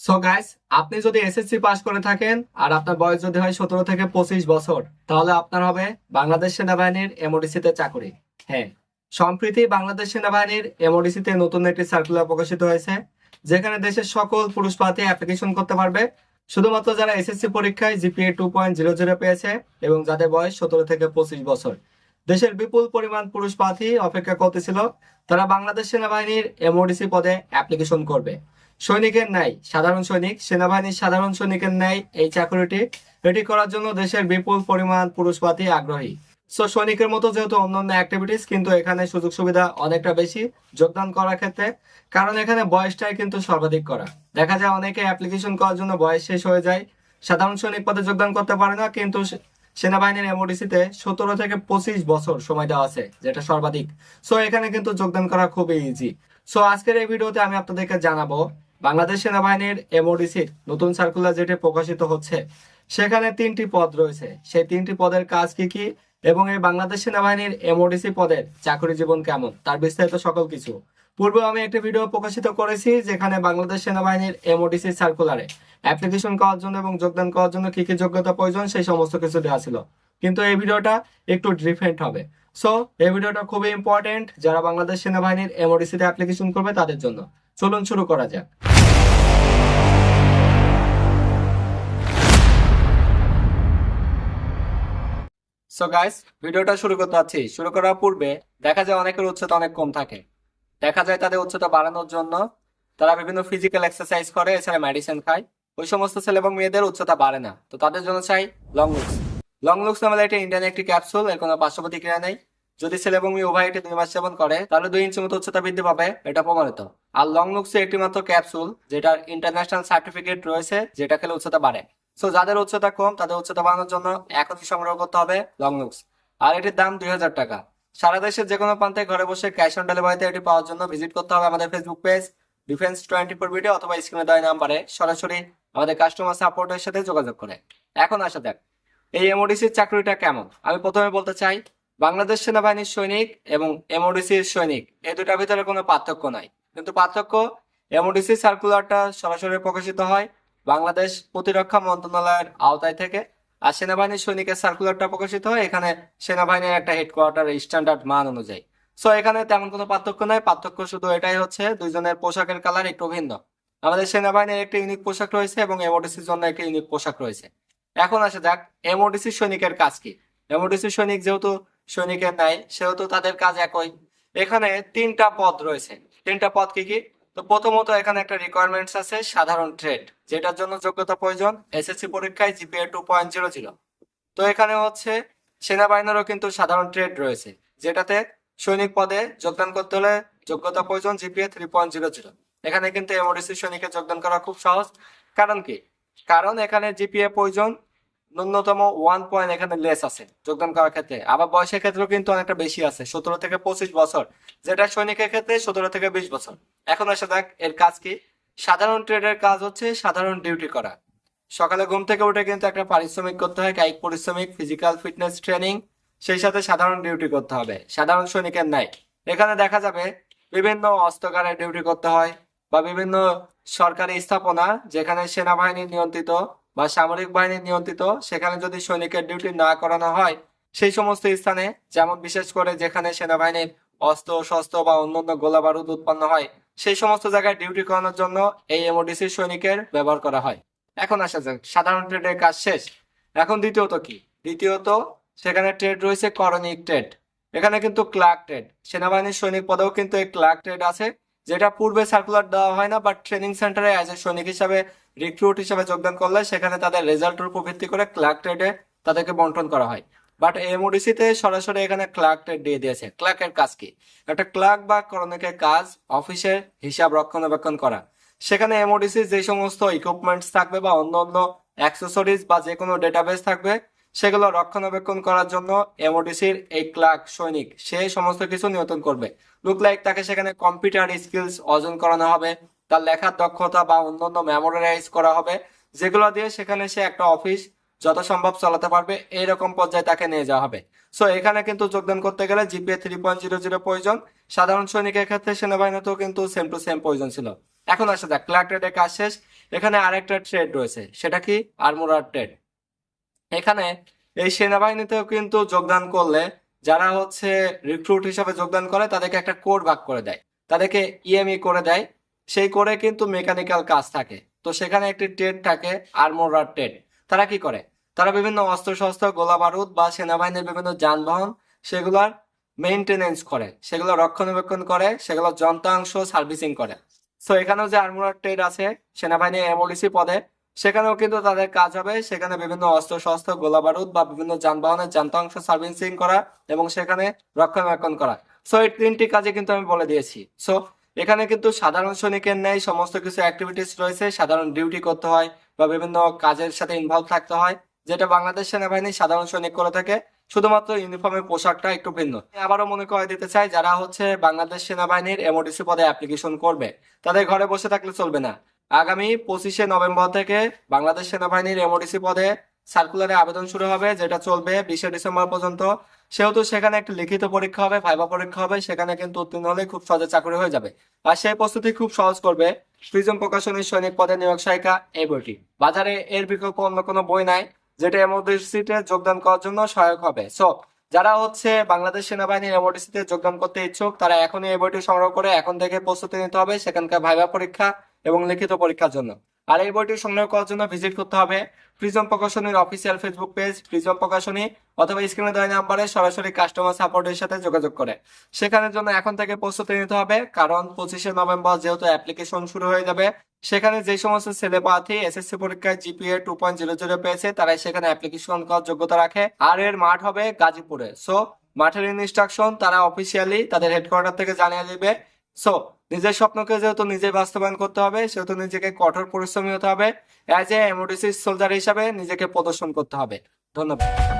So guys আপনি যদি SSC pass করে থাকেন আর আপনার বয়স যদি হয় সতেরো থেকে পঁচিশ বছর, তাহলে আপনার হবে বাংলাদেশ সেনাবাহিনীর এমওডিসিতে চাকরি। হ্যাঁ সম্প্রতি বাংলাদেশ সেনাবাহিনীর এমওডিসিতে নতুন একটি সার্কুলার প্রকাশিত হয়েছে, যেখানে দেশের সকল পুরুষ প্রার্থী অ্যাপ্লিকেশন করতে পারবে। শুধুমাত্র যারা এসএসসি পরীক্ষায় GPA two point zero zero পেয়েছে এবং যাদের বয়স সতেরো থেকে পঁচিশ বছর। দেশের বিপুল পরিমাণ পুরুষ প্রার্থী অপেক্ষা করতেছিল। তারা বাংলাদেশ সেনাবাহিনীর এমওডিসি পদে অ্যাপ্লিকেশন করবে। সৈনিকের ন্যায়, সাধারণ সৈনিক, সেনাবাহিনীর সাধারণ সৈনিকের ন্যায় এই চাকরিটি এটি করার জন্য দেশের বিপুল পরিমাণ পুরুষ প্রার্থী আগ্রহী। সো সৈনিকের মতো যেহেতু অন্যান্য অ্যাক্টিভিটিস কিন্তু এখানে সুযোগ সুবিধা অনেকটা বেশি যোগদান করার ক্ষেত্রে, কারণ এখানে বয়সটাই কিন্তু সর্বাধিক করা। দেখা যায় অনেকে অ্যাপ্লিকেশন করার জন্য বয়স শেষ হয়ে যায়, সাধারণ সৈনিক পদে যোগদান করতে পারে না, কিন্তু সেনাবাহিনীর এমওডিসিতে সতেরো থেকে পঁচিশ বছর সময় দেওয়া আছে, যেটা সর্বাধিক। সো এখানে কিন্তু যোগদান করা খুবই ইজি সো আজকের এই ভিডিওতে আমি আপনাদেরকে জানাব, বাংলাদেশ সেনাবাহিনীর এমওডিসির নতুন সার্কুলার যেটি প্রকাশিত হচ্ছে, সেখানে তিনটি পদ রয়েছে। সেই তিনটি পদের কাজ কি কি এবং এই বাংলাদেশ সেনাবাহিনীর এমওডিসি পদের চাকরি জীবন কেমন, তার বিস্তারিত সকল কিছু। পূর্বে আমি একটা ভিডিও প্রকাশিত করেছি যেখানে বাংলাদেশ সেনাবাহিনীর এমওডিসি সার্কুলারে অ্যাপ্লিকেশন করার জন্য এবং যোগদান করার জন্য কি কি যোগ্যতা প্রয়োজন সেই সমস্ত কিছু দেওয়া ছিল। কিন্তু এই ভিডিওটা একটু ডিফারেন্ট হবে। সো এই ভিডিওটা খুবই ইম্পর্টেন্ট যারা বাংলাদেশ সেনাবাহিনীর এমওডিসিতে অ্যাপ্লিকেশন করবে তাদের জন্য। চলুন শুরু করা যাক। সো গাইস ভিডিওটা শুরু করতে যাচ্ছি। শুরু করার পূর্বে দেখা যায় অনেকের উচ্চতা অনেক কম থাকে। দেখা যায় তাদের উচ্চতা বাড়ানোর জন্য। তারা বিভিন্ন ফিজিক্যাল এক্সারসাইজ করে, এছাড়া মেডিসিন খায়। ওই সমস্ত ছেলে এবং মেয়েদের উচ্চতা বাড়ে না। তো তাদের জন্য চাই লং লুকস লং লুকস নামে এটা ইন্ডিয়ান একটি ক্যাপসুল এর কোনো পার্শ্ব প্রতিক্রিয়া নেই। যদি ছেলে এবং মেয়ে উভয় এটি দুই মাস সেবন করে, তাহলে দুই ইঞ্চি মতো উচ্চতা বৃদ্ধি পাবে, এটা প্রমাণিত। আর লং লুকস একটি মাত্র ক্যাপসুল যেটার ইন্টারন্যাশনাল সার্টিফিকেট রয়েছে, যেটা খেলে উচ্চতা বাড়ে। সো যাদের উচ্চতা কম, তাদের উচ্চতা বাড়ানোর জন্য এখনই সংগ্রহ করতে হবে লং লুকস আর এটির দাম দুই হাজার টাকা। সারা দেশের যে কোনো প্রান্তে ঘরে বসে ক্যাশ অন ডেলিভারিতে এটি পাওয়ার জন্য ভিজিট করতে হবে আমাদের Facebook page defence twenty four video অথবা স্ক্রিনে দেওয়া নাম্বারে সরাসরি আমাদের কাস্টমার সাপোর্টের সাথে যোগাযোগ করে। এখন আসা যাক, এই এমওডিসির চাকরিটা কেমন? আমি প্রথমে বলতে চাই, বাংলাদেশ সেনাবাহিনীর সৈনিক এবং এমওডিসির সৈনিক এই দুটার ভিতরে কোনো পার্থক্য নাই। কিন্তু পার্থক্য এমওডিসি সার্কুলারটা সরাসরি প্রকাশিত হয় বাংলাদেশ প্রতিরক্ষা মন্ত্রণালয়ের আওতায় থেকে। আর সেনাবাহিনীর সৈনিকের সার্কুলারটা প্রকাশিত হয়, এখানে সেনাবাহিনীর একটা হেডকোয়ার্টার স্ট্যান্ডার্ড মান অনুযায়ী। সো এখানে তেমন কোনো পার্থক্য নাই, পার্থক্য শুধু এটাই হচ্ছে দুইজনের পোশাকের কালার একটু ভিন্ন। আমাদের সেনাবাহিনীর একটা ইউনিক পোশাক রয়েছে এবং এমওডিসির জন্য একটা ইউনিক পোশাক রয়েছে। এখন আসা যাক এমওডিসি সৈনিকের কাজ কি? এমওডিসি সৈনিক যেহেতু সৈনিকের নাই সেহেতু তাদের কাজ একই। এখানে তিনটা পদ রয়েছে। তিনটা পদ কি কি? তো প্রথমত এখানে একটা রিকোয়ারমেন্টস আছে, সাধারণ ট্রেড যেটার জন্য যোগ্যতা প্রয়োজন এসএসসি পরীক্ষায় GPA two point zero zero তো এখানে হচ্ছে সেনাবাহিনীরও কিন্তু সাধারণ ট্রেড রয়েছে, যেটাতে সৈনিক পদে যোগদান করতে হলে যোগ্যতা প্রয়োজন GPA three point zero zero এখানে কিন্তু এমওডিসি সৈনিকে যোগদান করা খুব সহজ। কারণ কি? কারণ এখানে জিপিএ প্রয়োজন ন্যূনতম ওয়ান পয়েন্ট এখানে লেস আছে, যোগদান করার ক্ষেত্রে। আবার বয়সের ক্ষেত্রেও কিন্তু অনেকটা বেশি আছে, সতেরো থেকে পঁচিশ বছর। যেটা সৈনিকের ক্ষেত্রে সতেরো থেকে বিশ বছর। এখন আসা যাক এর কাজ কি? সাধারণ ট্রেডের কাজ হচ্ছে সাধারণ ডিউটি করা। সকালে ঘুম থেকে উঠে কিন্তু একটা পারিশ্রমিক করতে হয়, কায়িক পরিশ্রমিক ফিজিক্যাল ফিটনেস ট্রেনিং সেই সাথে সাধারণ ডিউটি করতে হবে। সাধারণ সৈনিকের নাই এখানে দেখা যাবে বিভিন্ন অস্ত্রকারে ডিউটি করতে হয় বা বিভিন্ন সরকারি স্থাপনা যেখানে সেনাবাহিনী নিয়ন্ত্রিত বা সামরিক বাহিনী নিয়ন্ত্রিত, সেখানে যদি সৈনিকের ডিউটি না করানো হয়, সেই সমস্ত স্থানে, যেমন বিশেষ করে যেখানে সেনাবাহিনীর অস্ত্র, শস্ত্র বা অন্যান্য গোলা বারুদ উৎপন্ন হয়, সেই সমস্ত জায়গায় ডিউটি করানোর জন্য এই এমওডিসি সৈনিকের ব্যবহার করা হয়। এখন আসা যাক, সাধারণ ট্রেডের কাজ শেষ। এখন দ্বিতীয়ত কি? দ্বিতীয়ত, সেখানে ট্রেড রয়েছে করণিক ট্রেড এখানে কিন্তু ক্লার্ক ট্রেড সেনাবাহিনীর সৈনিক পদেও কিন্তু এই ক্লার্ক ট্রেড আছে, যেটা পূর্বে সার্কুলার দেওয়া হয় না বাট ট্রেনিং সেন্টারে অ্যাজ এ সৈনিক হিসাবে রিক্রুট হিসাবে যোগদান করলে সেখানে তাদের রেজাল্টের উপর ভিত্তি করে ক্লার্ক ট্রেডে তাদেরকে বন্টন করা হয়। বাট এমওডিসিতে সরাসরি এখানে ক্লার্ক ট্রেড দিয়ে দিয়েছে। ক্লার্কের কাজ কি? একটা ক্লার্ক বা করণিকের কাজ, অফিসের হিসাব রক্ষণাবেক্ষণ করা। সেখানে এমওডিসি যে সমস্ত ইকুইপমেন্টস থাকবে বা অন্য অন্য অ্যাক্সেসরিজ বা যে কোনো ডেটাবেস থাকবে, সেগুলো রক্ষণাবেক্ষণ করার জন্য এমওডিসির এই ক্লার্ক সৈনিক, সে সমস্ত কিছু নিয়ন্ত্রণ করবে। লুক লাইক তাকে সেখানে কম্পিউটার স্কিলস অর্জন করানো হবে। তার লেখার দক্ষতা বা অন্যান্য মেমোরাইজ করা হবে, যেগুলো দিয়ে সেখানে সে একটা অফিস যত সম্ভব চালাতে পারবে, এইরকম পর্যায়ে তাকে নিয়ে যাওয়া হবে। সো এখানে কিন্তু যোগদান করতে গেলে GPA three point zero zero প্রয়োজন। সাধারণ সৈনিকের ক্ষেত্রে সেনাবাহিনীতেও কিন্তু সেম টু সেম প্রয়োজন ছিল। এখন আসা যাক ক্লার্ক ট্রেডের কাজ শেষ। এখানে আরেকটা ট্রেড রয়েছে, সেটা কি? আর্মোরার ট্রেড এখানে এই সেনাবাহিনীতেও কিন্তু যোগদান করলে যারা হচ্ছে রিক্রুট হিসাবে যোগদান করে, তাদেরকে একটা কোড ভাগ করে দেয়। তাদেরকে ইএমই করে দেয়। সেই করে কিন্তু মেকানিক্যাল কাজ থাকে। তো সেখানে একটি ট্রেড থাকে আর্মোরার ট্রেড তারা কি করে? তারা বিভিন্ন অস্ত্র শস্ত্র গোলা বারুদ বা সেনাবাহিনীর বিভিন্ন যানবাহন, সেগুলোর মেইনটেনেন্স করে। সেগুলো রক্ষণাবেক্ষণ করে, সেগুলো যন্ত্রাংশ সার্ভিসিং করে। সো এখানেও যে আর্মোরার ট্রেড আছে, সেনাবাহিনী এমওডিসি পদে, সেখানেও কিন্তু তাদের কাজ হবে। সেখানে বিভিন্ন অস্ত্র শস্ত্র গোলা বারুদ বা বিভিন্ন যানবাহনের যন্ত্রাংশ সার্ভিসিং করা এবং সেখানে রক্ষণাবেক্ষণ করা। সো এই তিনটি কাজে কিন্তু আমি বলে দিয়েছি। সো এখানে কিন্তু সাধারণ সৈনিকের ন্যায় সমস্ত কিছু অ্যাক্টিভিটিস রয়েছে, সাধারণ ডিউটি করতে হয় বা বিভিন্ন কাজের সাথে ইনভলভ থাকতে হয়, যেটা বাংলাদেশ সেনাবাহিনী সাধারণ সৈনিক করে থাকে। শুধুমাত্র ইউনিফর্মের পোশাকটা একটু ভিন্ন। আবারও মনে করে দিতে চাই, যারা হচ্ছে বাংলাদেশ সেনাবাহিনীর এমওডিসি পদে অ্যাপ্লিকেশন করবে, তাদের ঘরে বসে থাকলে চলবে না। আগামী পঁচিশে নভেম্বর থেকে বাংলাদেশ সেনাবাহিনীর এমওডিসি পদে সার্কুলারে আবেদন শুরু হবে, যেটা চলবে বিশে ডিসেম্বর পর্যন্ত। সেহেতু সেখানে একটা লিখিত পরীক্ষা হবে ভাইবা পরীক্ষা হবে, সেখানে কিন্তু উত্তীর্ণ হলে খুব সহজে চাকরি হয়ে যাবে। আর সেই প্রস্তুতি খুব সহজ করবে প্রিজম প্রকাশনীর সৈনিক পদে নিয়োগ সহায়িকা এই বইটি। বাজারে এর বিকল্প অন্য কোনো বই নাই, যেটা এমওডিসিতে যোগদান করার জন্য সহায়ক হবে। সো যারা হচ্ছে বাংলাদেশ সেনাবাহিনীর এমওডিসিতে যোগদান করতে ইচ্ছুক, তারা এখনই এই বইটি সংগ্রহ করে এখন থেকে প্রস্তুতি নিতে হবে সেখানকার ভাইবা পরীক্ষা এবং লিখিত পরীক্ষার জন্য। আর এই বইটি সংগ্রহ করার জন্য ভিজিট করতে হবে। Prism প্রকাশনীর official Facebook page Prism Prokashoni, অথবা স্ক্রিনে দেওয়া নাম্বারে সরাসরি কাস্টমার সাপোর্টের সাথে যোগাযোগ করে। সেখানের জন্য এখন থেকে প্রস্তুতি নিতে হবে, কারণ পঁচিশে নভেম্বর যেহেতু অ্যাপ্লিকেশন শুরু হয়ে যাবে, সেখানে যে সমস্ত ছেলে প্রার্থী এসএসসি পরীক্ষায় GPA two point zero zero পেয়েছে, তারাই সেখানে অ্যাপ্লিকেশন করার যোগ্যতা রাখে। আর এর মাঠ হবে গাজীপুরে। সো মাঠের ইনস্ট্রাকশন তারা অফিসিয়ালি তাদের হেডকোয়ার্টার থেকে জানিয়ে দিবে। সো নিজের স্বপ্নকে যেহেতু নিজে বাস্তবায়ন করতে হবে, সেহেতু নিজেকে কঠোর পরিশ্রমী হতে হবে। অ্যাজ এ এমওডিসি সোলজার হিসাবে নিজেকে প্রদর্শন করতে হবে। ধন্যবাদ।